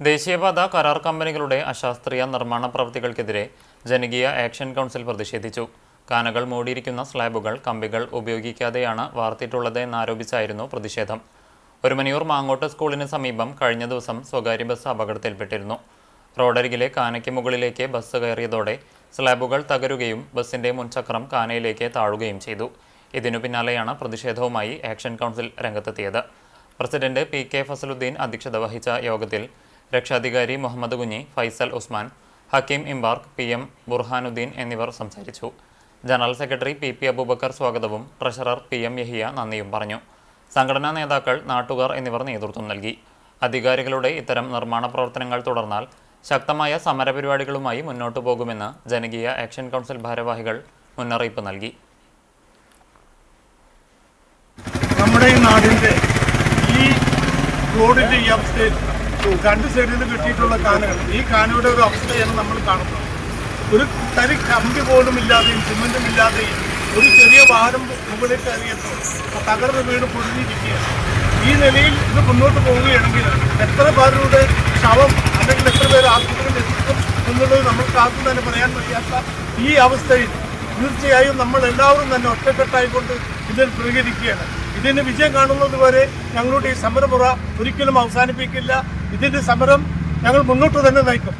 ദേശീയപാത കരാർ കമ്പനികളുടെ അശാസ്ത്രീയ നിർമ്മാണ പ്രവൃത്തികൾക്കെതിരെ ജനകീയ ആക്ഷൻ കൗൺസിൽ പ്രതിഷേധിച്ചു. കാനകൾ മൂടിയിരിക്കുന്ന സ്ലാബുകൾ കമ്പികൾ ഉപയോഗിക്കാതെയാണ് വാർത്തിട്ടുള്ളത് എന്നാരോപിച്ചായിരുന്നു പ്രതിഷേധം. ഒരു ഒരുമനിയൂർ മാങ്ങോട്ട് സ്കൂളിന് സമീപം കഴിഞ്ഞ ദിവസം സ്വകാര്യ ബസ് അപകടത്തിൽപ്പെട്ടിരുന്നു. റോഡരികിലെ കാനയ്ക്ക് മുകളിലേക്ക് ബസ് കയറിയതോടെ സ്ലാബുകൾ തകരുകയും ബസിന്റെ മുൻചക്രം കാനയിലേക്ക് താഴുകയും ചെയ്തു. ഇതിനു പിന്നാലെയാണ് പ്രതിഷേധവുമായി ആക്ഷൻ കൗൺസിൽ രംഗത്തെത്തിയത്. പ്രസിഡന്റ് പി കെ ഫസലുദ്ദീൻ അധ്യക്ഷത വഹിച്ച യോഗത്തിൽ രക്ഷാധികാരി മുഹമ്മദ് കുഞ്ഞി ഫൈസൽ ഉസ്മാൻ ഹക്കീം ഇംബാർക്ക് പി എം ബുർഹാനുദ്ദീൻ എന്നിവർ സംസാരിച്ചു. General secretary P P Aboobacker സ്വാഗതവും ട്രഷറർ പി എം യഹിയ നന്ദിയും പറഞ്ഞു. സംഘടനാ നേതാക്കൾ നാട്ടുകാർ എന്നിവർ നേതൃത്വം നൽകി. അധികാരികളുടെ ഇത്തരം നിർമ്മാണ പ്രവർത്തനങ്ങൾ തുടർന്നാൽ ശക്തമായ സമരപരിപാടികളുമായി മുന്നോട്ടു പോകുമെന്ന് ജനകീയ ആക്ഷൻ കൗൺസിൽ ഭാരവാഹികൾ മുന്നറിയിപ്പ് നൽകി. നമ്മുടെ ഈ നാടിന്റെ ഈ റോഡിന്റെ ഈ അവസ്ഥയിൽ രണ്ട് സൈഡിൽ നിന്ന് കിട്ടിയിട്ടുള്ള കാനകൾ. ഈ കാനയുടെ ഒരു അവസ്ഥയാണ് നമ്മൾ കാണുന്നത്. ഒരു തരി കമ്പി പോലും ഇല്ലാതെയും സിമെന്റും ഇല്ലാതെയും ഒരു ചെറിയ വാഹനം മുകളിൽ കയറിയപ്പോൾ തകർന്ന് വീട് പൊടിഞ്ഞിരിക്കുകയാണ് ഈ നിലയിൽ ഇത് മുന്നോട്ട് പോവുകയാണെങ്കിൽ എത്ര പേരുടെ ശവം അല്ലെങ്കിൽ എത്ര പേർ ആശുപത്രിയിൽ എത്തിക്കും എന്നുള്ളത് നമുക്ക് ആർക്കും തന്നെ പറയാൻ വയ്യാത്ത ഈ അവസ്ഥയിൽ തീർച്ചയായും നമ്മൾ എല്ലാവരും തന്നെ ഒറ്റക്കെട്ടായിക്കൊണ്ട് ഇതിൽ പ്രതികരിക്കുകയാണ്. ഇതിന് വിജയം കാണുന്നത് വരെ ഞങ്ങളുടെ ഈ സമരമുറ ഒരിക്കലും അവസാനിപ്പിക്കില്ല. ഇതിന്റെ സമരം ഞങ്ങൾ മുന്നോട്ട് തന്നെ നയിക്കും.